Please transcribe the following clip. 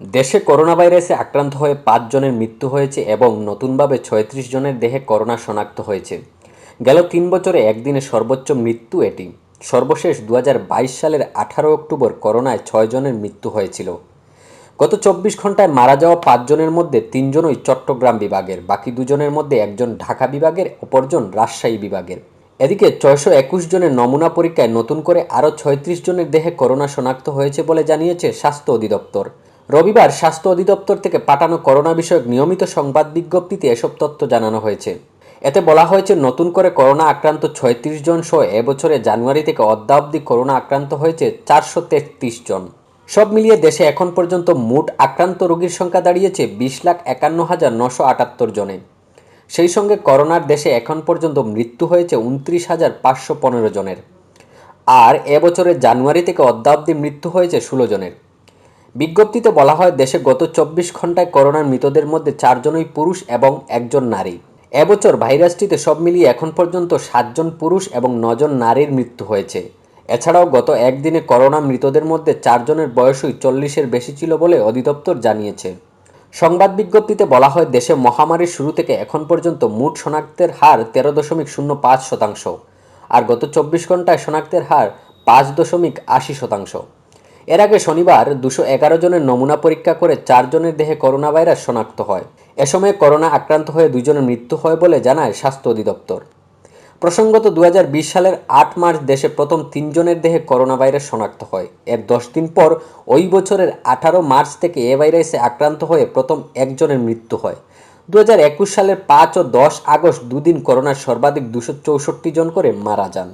দেশে করোনা ভাইরাসে আক্রান্ত হয়ে পাঁচ জনের মৃত্যু হয়েছে এবং নতুনভাবে ছয়ত্রিশ জনের দেহে করোনা শনাক্ত হয়েছে। গেল তিন বছরে একদিনে সর্বোচ্চ মৃত্যু এটি। সর্বশেষ দু হাজার বাইশ সালের আঠারো অক্টোবর করোনায় ছয় জনের মৃত্যু হয়েছিল। গত চব্বিশ ঘন্টায় মারা যাওয়া পাঁচজনের মধ্যে তিনজনই চট্টগ্রাম বিভাগের, বাকি দুজনের মধ্যে একজন ঢাকা বিভাগের, অপরজন রাজশাহী বিভাগের। এদিকে ছয়শো একুশ জনের নমুনা পরীক্ষায় নতুন করে আরও ছয়ত্রিশ জনের দেহে করোনা শনাক্ত হয়েছে বলে জানিয়েছে স্বাস্থ্য অধিদপ্তর। রবিবার স্বাস্থ্য অধিদপ্তর থেকে পাঠানো করোনা বিষয়ক নিয়মিত সংবাদ বিজ্ঞপ্তিতে এসব তথ্য জানানো হয়েছে। এতে বলা হয়েছে, নতুন করে করোনা আক্রান্ত ছয়ত্রিশ জন সহ এবছরে জানুয়ারি থেকে অদ্যাবধি করোনা আক্রান্ত হয়েছে চারশো তেত্রিশ জন। সব মিলিয়ে দেশে এখন পর্যন্ত মোট আক্রান্ত রোগীর সংখ্যা দাঁড়িয়েছে বিশ লাখ একান্ন হাজার নশো আটাত্তর জনে। সেই সঙ্গে করোনার দেশে এখন পর্যন্ত মৃত্যু হয়েছে উনত্রিশ হাজার পাঁচশো পনেরো জনের। আর এবছরের জানুয়ারি থেকে অদ্যাবধি মৃত্যু হয়েছে ষোলো জনের। বিজ্ঞপ্তিতে বলা হয়, দেশে গত চব্বিশ ঘন্টায় করোনার মৃতদের মধ্যে চারজনই পুরুষ এবং একজন নারী। এবছর ভাইরাসটিতে সব মিলিয়ে এখন পর্যন্ত সাতজন পুরুষ এবং নজন নারীর মৃত্যু হয়েছে। এছাড়াও গত একদিনে করোনা মৃতদের মধ্যে চারজনের বয়সই চল্লিশের বেশি ছিল বলে অধিদপ্তর জানিয়েছে। সংবাদ বিজ্ঞপ্তিতে বলা হয়, দেশে মহামারীর শুরু থেকে এখন পর্যন্ত মোট শনাক্তের হার তেরো দশমিক শূন্য পাঁচ শতাংশ, আর গত চব্বিশ ঘন্টায় শনাক্তের হার পাঁচ দশমিক আশি শতাংশ। এর আগে শনিবার দুশো এগারো জনের নমুনা পরীক্ষা করে চারজনের দেহে করোনা ভাইরাস শনাক্ত হয়। এ সময় করোনা আক্রান্ত হয়ে দুজনের মৃত্যু হয় বলে জানায় স্বাস্থ্য অধিদপ্তর। প্রসঙ্গত দু হাজার বিশ সালের আট মার্চ দেশে প্রথম তিনজনের দেহে করোনা ভাইরাস শনাক্ত হয়। এর দশ দিন পর ওই বছরের আঠারো মার্চ থেকে এ ভাইরাসে আক্রান্ত হয়ে প্রথম একজনের মৃত্যু হয়। দু হাজার একুশ সালের পাঁচ ও দশ আগস্ট দুদিন করোনার সর্বাধিক দুশো জন করে মারা যান।